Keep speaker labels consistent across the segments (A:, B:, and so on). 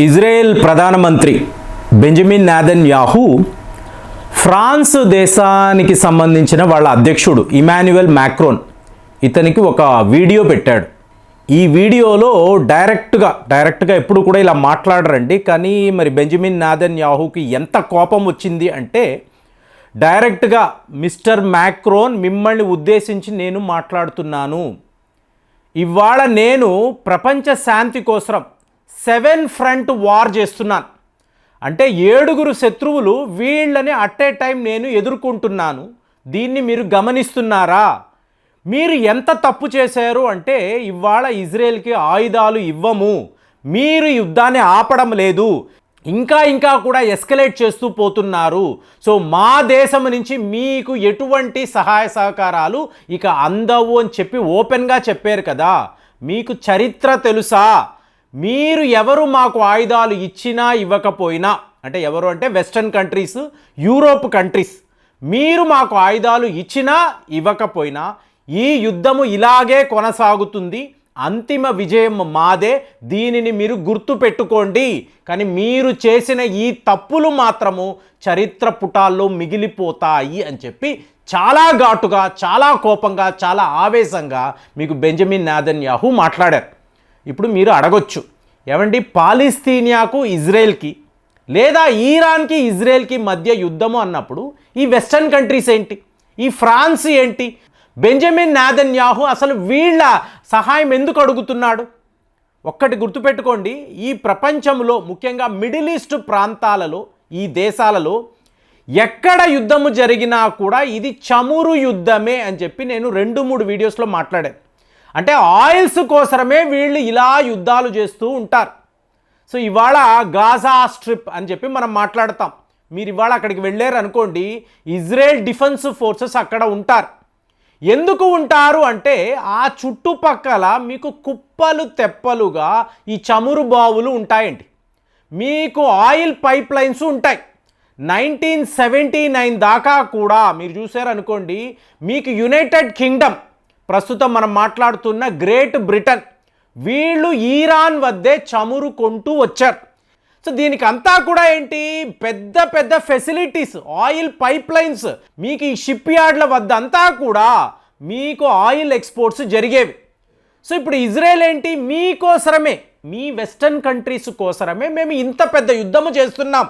A: Israel ప్రధానమంత్రి Benjamin Nathan Yahoo France దేశానికి సంబంధించిన వాళ్ళ అధ్యక్షుడు ఇమాన్యువల్ మ్యాక్రోన్ ఇతనికి ఒక వీడియో పెట్టాడు. ఈ వీడియోలో డైరెక్ట్గా డైరెక్ట్గా ఎప్పుడు కూడా ఇలా మాట్లాడరండి. కానీ మరి బెంజమిన్ నాదన్ యాహూకి ఎంత కోపం వచ్చింది అంటే డైరెక్ట్గా మిస్టర్ మ్యాక్రోన్ మిమ్మల్ని ఉద్దేశించి నేను మాట్లాడుతున్నాను. ఇవాళ నేను ప్రపంచ శాంతి కోసం సెవెన్ ఫ్రంట్ వార్ చేస్తున్నాను. అంటే ఏడుగురు శత్రువులు వీళ్ళని అట్ ఏ టైం నేను ఎదుర్కొంటున్నాను. దీన్ని మీరు గమనిస్తున్నారా? మీరు ఎంత తప్పు చేశారు అంటే ఇవాళ ఇజ్రాయెల్కి ఆయుధాలు ఇవ్వము. మీరు యుద్ధాన్ని ఆపడం లేదు. ఇంకా ఇంకా కూడా ఎస్కలేట్ చేస్తూ పోతున్నారు. సో మా దేశం నుంచి మీకు ఎటువంటి సహాయ సహకారాలు ఇక అందవు అని చెప్పి ఓపెన్గా చెప్పారు కదా. మీకు చరిత్ర తెలుసా? మీరు ఎవరు మాకు ఆయుధాలు ఇచ్చినా ఇవ్వకపోయినా అంటే ఎవరు అంటే వెస్టర్న్ కంట్రీస్ యూరోప్ కంట్రీస్ మీరు మాకు ఆయుధాలు ఇచ్చినా ఇవ్వకపోయినా ఈ యుద్ధము ఇలాగే కొనసాగుతుంది. అంతిమ విజయం మాదే. దీనిని మీరు గుర్తు పెట్టుకోండి. కానీ మీరు చేసిన ఈ తప్పులు మాత్రము చరిత్ర పుటాల్లో మిగిలిపోతాయి అని చెప్పి చాలా ఘాటుగా చాలా కోపంగా చాలా ఆవేశంగా మీకు బెంజమిన్ నాదన్ యాహూ మాట్లాడారు. ఇప్పుడు మీరు అడగొచ్చు. ఏమండి పాలిస్తీనియాకు ఇజ్రాయెల్కి లేదా ఈరాన్కి ఇజ్రాయెల్కి మధ్య యుద్ధము అన్నప్పుడు ఈ వెస్టర్న్ కంట్రీస్ ఏంటి? ఈ ఫ్రాన్స్ ఏంటి? బెంజమిన్ నాదన్యాహు అసలు వీళ్ళ సహాయం ఎందుకు అడుగుతున్నాడు? ఒక్కటి గుర్తుపెట్టుకోండి. ఈ ప్రపంచంలో ముఖ్యంగా మిడిల్ ఈస్ట్ ప్రాంతాలలో ఈ దేశాలలో ఎక్కడ యుద్ధము జరిగినా కూడా ఇది చమురు యుద్ధమే అని చెప్పి నేను రెండు మూడు వీడియోస్లో మాట్లాడాను. అంటే ఆయిల్స్ కోసమే వీళ్ళు ఇలా యుద్ధాలు చేస్తూ ఉంటారు. సో ఇవాళ గాజా స్ట్రిప్ అని చెప్పి మనం మాట్లాడతాం. మీరు ఇవాళ అక్కడికి వెళ్ళారు అనుకోండి ఇజ్రాయెల్ డిఫెన్స్ ఫోర్సెస్ అక్కడ ఉంటారు. ఎందుకు ఉంటారు అంటే ఆ చుట్టుపక్కల మీకు కుప్పలు తెప్పలుగా ఈ చమురు బావులు ఉంటాయండి. మీకు ఆయిల్ పైప్ లైన్స్ ఉంటాయి. నైన్టీన్ సెవెంటీ నైన్ దాకా కూడా మీరు చూసారనుకోండి మీకు యునైటెడ్ కింగ్డమ్ ప్రస్తుతం మనం మాట్లాడుతున్న గ్రేట్ బ్రిటన్. వీళ్ళు ఈరాన్ వద్దే చమురు కొంటూ వచ్చారు. సో దీనికి అంతా కూడా ఏంటి? పెద్ద పెద్ద ఫెసిలిటీస్ ఆయిల్ పైప్ లైన్స్ మీకు ఈ షిప్ యార్డ్ల వద్ద అంతా కూడా మీకు ఆయిల్ ఎక్స్పోర్ట్స్ జరిగేవి. సో ఇప్పుడు ఇజ్రాయెల్ ఏంటి? మీకోసరమే మీ వెస్టర్న్ కంట్రీస్ కోసరమే మేము ఇంత పెద్ద యుద్ధము చేస్తున్నాం.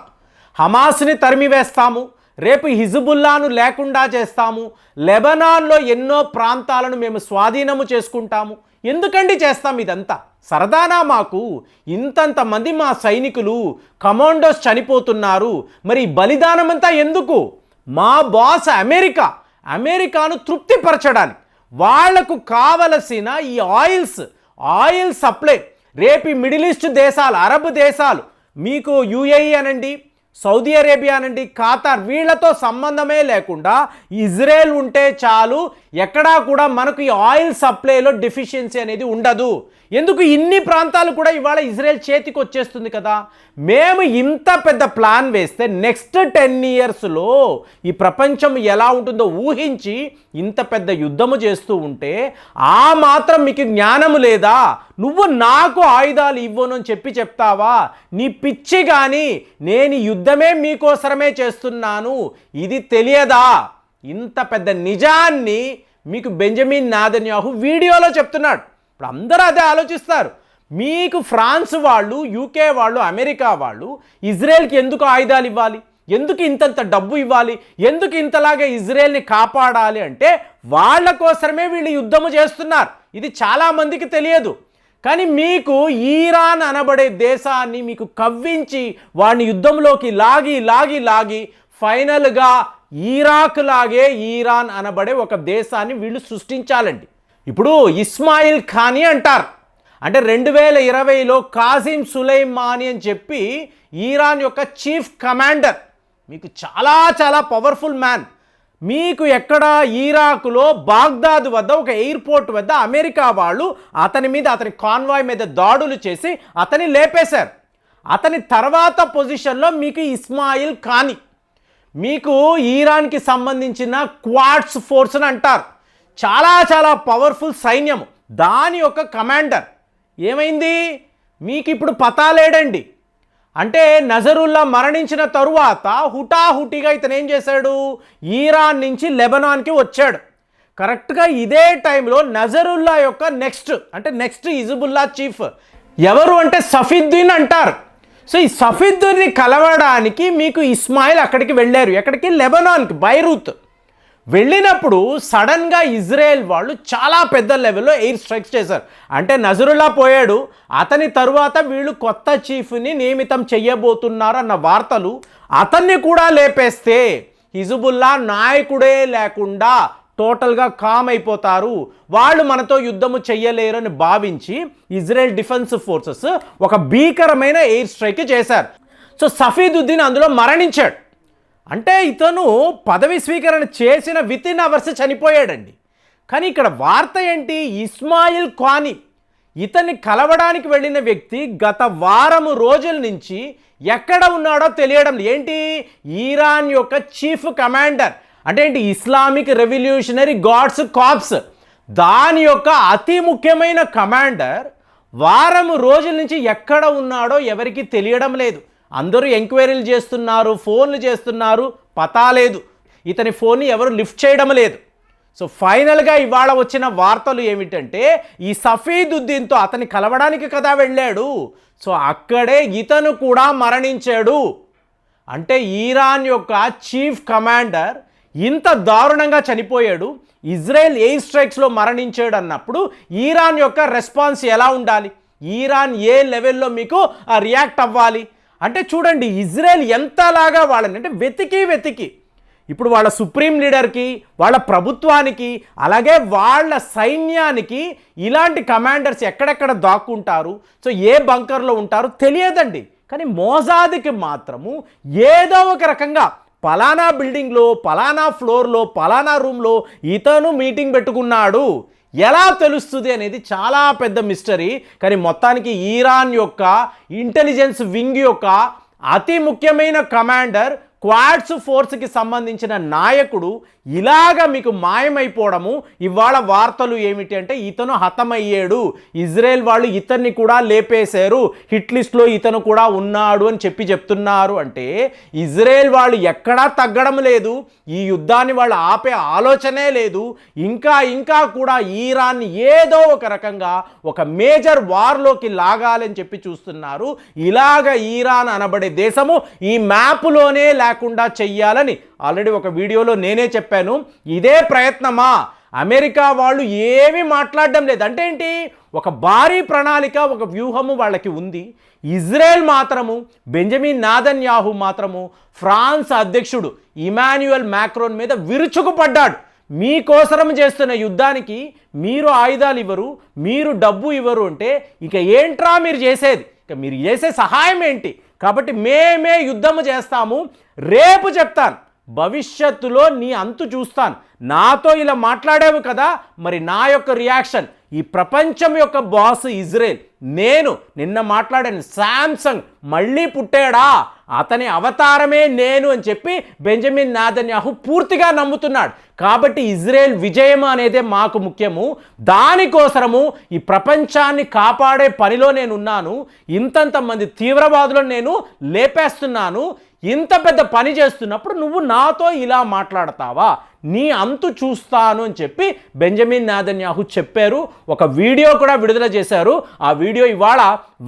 A: హమాస్ని తరిమివేస్తాము. రేపు హిజబుల్లాను లేకుండా చేస్తాము. లెబనాన్లో ఎన్నో ప్రాంతాలను మేము స్వాధీనము చేసుకుంటాము. ఎందుకండి చేస్తాం ఇదంతా? సరదానా మాకు? ఇంతంత మంది మా సైనికులు కమాండోస్ చనిపోతున్నారు. మరి బలిదానమంతా ఎందుకు? మా బాస్ అమెరికా అమెరికాను తృప్తిపరచడానికి వాళ్ళకు కావలసిన ఈ ఆయిల్స్ ఆయిల్ సప్లై. రేపు మిడిల్ ఈస్ట్ దేశాలు అరబ్ దేశాలు మీకు యుఏఈ అనండి సౌదీ అరేబియా నుండి ఖాతార్ వీళ్ళతో సంబంధమే లేకుండా ఇజ్రాయెల్ ఉంటే చాలు ఎక్కడా కూడా మనకు ఈ ఆయిల్ సప్లైలో డెఫిషియన్సీ అనేది ఉండదు. ఎందుకు ఇన్ని ప్రాంతాలు కూడా ఇవాళ ఇజ్రాయెల్ చేతికి వచ్చేస్తుంది కదా? మేము ఇంత పెద్ద ప్లాన్ వేస్తే నెక్స్ట్ టెన్ ఇయర్స్లో ఈ ప్రపంచం ఎలా ఉంటుందో ఊహించి ఇంత పెద్ద యుద్ధము చేస్తూ ఉంటే ఆ మాత్రం మీకు జ్ఞానము లేదా? నువ్వు నాకు ఆయుధాలు ఇవ్వను అని చెప్పి చెప్తావా? నీ పిచ్చి కానీ నేను యుద్ధమే మీకోసరమే చేస్తున్నాను. ఇది తెలియదా? ఇంత పెద్ద నిజాన్ని మీకు బెంజమిన్ నాదన్యాహు వీడియోలో చెప్తున్నాడు. ఇప్పుడు అందరూ అదే ఆలోచిస్తారు. మీకు ఫ్రాన్స్ వాళ్ళు యూకే వాళ్ళు అమెరికా వాళ్ళు ఇజ్రాయెల్కి ఎందుకు ఆయుధాలు ఇవ్వాలి? ఎందుకు ఇంతంత డబ్బు ఇవ్వాలి? ఎందుకు ఇంతలాగా ఇజ్రాయెల్ని కాపాడాలి? అంటే వాళ్ళ కోసమే వీళ్ళు యుద్ధము చేస్తున్నారు. ఇది చాలామందికి తెలియదు. కానీ మీకు ఈరాన్ అనబడే దేశాన్ని మీకు కవ్వించి వాడిని యుద్ధంలోకి లాగి లాగి లాగి ఫైనల్గా ఈరాక్ లాగే ఈరాన్ అనబడే ఒక దేశాన్ని వీళ్ళు సృష్టించాలండి. ఇప్పుడు ఇస్మాయిల్ ఖానీ అంటారు. అంటే రెండు వేల ఇరవైలో కాసిం సులైమాని అని చెప్పి ఈరాన్ యొక్క చీఫ్ కమాండర్ మీకు చాలా చాలా పవర్ఫుల్ మ్యాన్ మీకు ఎక్కడ ఈరాకులో బాగ్దాద్ వద్ద ఒక ఎయిర్పోర్ట్ వద్ద అమెరికా వాళ్ళు అతని మీద అతని కాన్వాయ్ మీద దాడులు చేసి అతని లేపేశారు. అతని తర్వాత పొజిషన్లో మీకు ఇస్మాయిల్ ఖానీ మీకు ఈరాన్కి సంబంధించిన క్వాడ్స్ ఫోర్స్ అని అంటారు. చాలా చాలా పవర్ఫుల్ సైన్యం దాని యొక్క కమాండర్ ఏమైంది? మీకు ఇప్పుడు పతాలేడండి అంటే నజరుల్లా మరణించిన తరువాత హుటాహుటిగా ఇతను ఏం చేశాడు? ఈరాన్ నుంచి లెబనాన్కి వచ్చాడు. కరెక్ట్గా ఇదే టైంలో నజరుల్లా యొక్క నెక్స్ట్ అంటే నెక్స్ట్ ఇజబుల్లా చీఫ్ ఎవరు అంటే సఫీద్దీన్ అంటారు. సో ఈ సఫీద్దీన్ని కలవడానికి మీకు ఇస్మాయిల్ అక్కడికి వెళ్ళారు. ఎక్కడికి? లెబనాన్కి బైరూత్. వెళ్ళినప్పుడు సడన్గా ఇజ్రాయెల్ వాళ్ళు చాలా పెద్ద లెవెల్లో ఎయిర్ స్ట్రైక్స్ చేశారు. అంటే నజరుల్లా పోయాడు అతని తరువాత వీళ్ళు కొత్త చీఫ్ని నియమితం చేయబోతున్నారన్న వార్తలు అతన్ని కూడా లేపేస్తే హిజుబుల్లా నాయకుడే లేకుండా టోటల్గా కామ్ అయిపోతారు. వాళ్ళు మనతో యుద్ధము చెయ్యలేరని భావించి ఇజ్రాయెల్ డిఫెన్స్ ఫోర్సెస్ ఒక భీకరమైన ఎయిర్ స్ట్రైక్ చేశారు. సో సఫీదుద్దీన్ అందులో మరణించాడు. అంటే ఇతను పదవి స్వీకరణ చేసిన విత్ ఇన్ అవర్స్ చనిపోయాడండి. కానీ ఇక్కడ వార్త ఏంటి? ఇస్మాయిల్ ఖానీ. ఇతన్ని కలవడానికి వెళ్ళిన వ్యక్తి గత వారం రోజుల నుంచి ఎక్కడ ఉన్నాడో తెలియడం ఏంటి? ఈరాన్ యొక్క చీఫ్ కమాండర్ అంటే ఏంటి? ఇస్లామిక్ రెవల్యూషనరీ గాడ్స్ కాప్స్ దాని యొక్క అతి ముఖ్యమైన కమాండర్ వారం రోజుల నుంచి ఎక్కడ ఉన్నాడో ఎవరికి తెలియడం లేదు. అందరూ ఎంక్వైరీలు చేస్తున్నారు ఫోన్లు చేస్తున్నారు పతా లేదు. ఇతని ఫోన్ని ఎవరు లిఫ్ట్ చేయడం లేదు. సో ఫైనల్గా ఇవాళ వచ్చిన వార్తలు ఏమిటంటే ఈ సఫీదుద్దీన్తో అతని కలవడానికి కదా వెళ్ళాడు. సో అక్కడే ఇతను కూడా మరణించాడు. అంటే ఈరాన్ యొక్క చీఫ్ కమాండర్ ఇంత దారుణంగా చనిపోయాడు. ఇజ్రాయెల్ ఎయిర్ స్ట్రైక్స్లో మరణించాడు అన్నప్పుడు ఈరాన్ యొక్క రెస్పాన్స్ ఎలా ఉండాలి? ఈరాన్ ఏ లెవెల్లో మీకు రియాక్ట్ అవ్వాలి? అంటే చూడండి ఇజ్రాయెల్ ఎంతలాగా వాళ్ళని అంటే వెతికి వెతికి. ఇప్పుడు వాళ్ళ సుప్రీం లీడర్కి వాళ్ళ ప్రభుత్వానికి అలాగే వాళ్ళ సైన్యానికి ఇలాంటి కమాండర్స్ ఎక్కడెక్కడ దాక్కుంటారు సో ఏ బంకర్లో ఉంటారు తెలియదండి. కానీ మోజాదికి మాత్రము ఏదో ఒక రకంగా పలానా బిల్డింగ్లో పలానా ఫ్లోర్లో పలానా రూమ్లో ఇతను మీటింగ్ పెట్టుకున్నాడు. ఎలా తెలుస్తుంది అనేది చాలా పెద్ద మిస్టరీ కానీ మొత్తానికి ఈరాన్ యొక్క ఇంటెలిజెన్స్ వింగ్ యొక్క అతి ముఖ్యమైన కమాండర్ క్వాడ్స్ ఫోర్స్కి సంబంధించిన నాయకుడు ఇలాగ మీకు మాయమైపోవడము ఇవాళ వార్తలు ఏమిటి అంటే ఇతను హతమయ్యాడు. ఇజ్రాయెల్ వాళ్ళు ఇతన్ని కూడా లేపేశారు. హిట్ లిస్ట్లో ఇతను కూడా ఉన్నాడు అని చెప్పి చెప్తున్నారు అంటే ఇజ్రాయెల్ వాళ్ళు ఎక్కడా తగ్గడం లేదు. ఈ యుద్ధాన్ని వాళ్ళు ఆపే ఆలోచనే లేదు. ఇంకా ఇంకా కూడా ఈరాన్ని ఏదో ఒక రకంగా ఒక మేజర్ వార్లోకి లాగాలని చెప్పి చూస్తున్నారు. ఇలాగ ఈరాన్ అనబడే దేశము ఈ మ్యాప్లోనే లేకుండా చెయ్యాలని ఆల్రెడీ ఒక వీడియోలో నేనే చెప్పాను. ఇదే ప్రయత్నమా? అమెరికా వాళ్ళు ఏమీ మాట్లాడడం లేదు. అంటే ఏంటి? ఒక భారీ ప్రణాళిక ఒక వ్యూహము వాళ్ళకి ఉంది. ఇజ్రాయెల్ మాత్రము బెంజమిన్ నాదన్యాహు మాత్రము ఫ్రాన్స్ అధ్యక్షుడు ఇమాన్యుయల్ మ్యాక్రోన్ మీద విరుచుకుపడ్డాడు. మీకోసరం చేస్తున్న యుద్ధానికి మీరు ఆయుధాలు ఇవ్వరు మీరు డబ్బు ఇవ్వరు అంటే ఇక ఏంట్రా మీరు చేసేది? ఇక మీరు చేసే సహాయం ఏంటి? కాబట్టి మేమే యుద్ధము చేస్తాము. రేపు చెప్తాను. భవిష్యత్తులో నీ అంతు చూస్తాను. నాతో ఇలా మాట్లాడావు కదా మరి నా యొక్క రియాక్షన్ ఈ ప్రపంచం యొక్క బాస్ ఇజ్రాయెల్ నేను నిన్న మాట్లాడాను శాంసంగ్ మళ్ళీ పుట్టాడా? అతని అవతారమే నేను అని చెప్పి బెంజమిన్ నాదన్యాహు పూర్తిగా నమ్ముతున్నాడు. కాబట్టి ఇజ్రాయెల్ విజయం అనేదే మాకు ముఖ్యము. దానికోసరము ఈ ప్రపంచాన్ని కాపాడే పనిలో నేను ఉన్నాను ఇంతంత మంది తీవ్రవాదులను నేను లేపేస్తున్నాను. ఇంత పెద్ద పని చేస్తున్నప్పుడు నువ్వు నాతో ఇలా మాట్లాడతావా? నీ అంతు చూస్తాను అని చెప్పి బెంజమిన్ నాదన్యాహు చెప్పారు. ఒక వీడియో కూడా విడుదల చేశారు. ఆ వీడియో ఇవాళ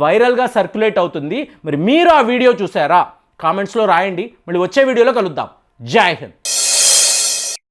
A: వైరల్గా సర్క్యులేట్ అవుతుంది. మరి మీరు ఆ వీడియో చూసారా కామెంట్స్లో రాయండి. మళ్ళీ వచ్చే వీడియోలో కలుద్దాం. జై హింద్.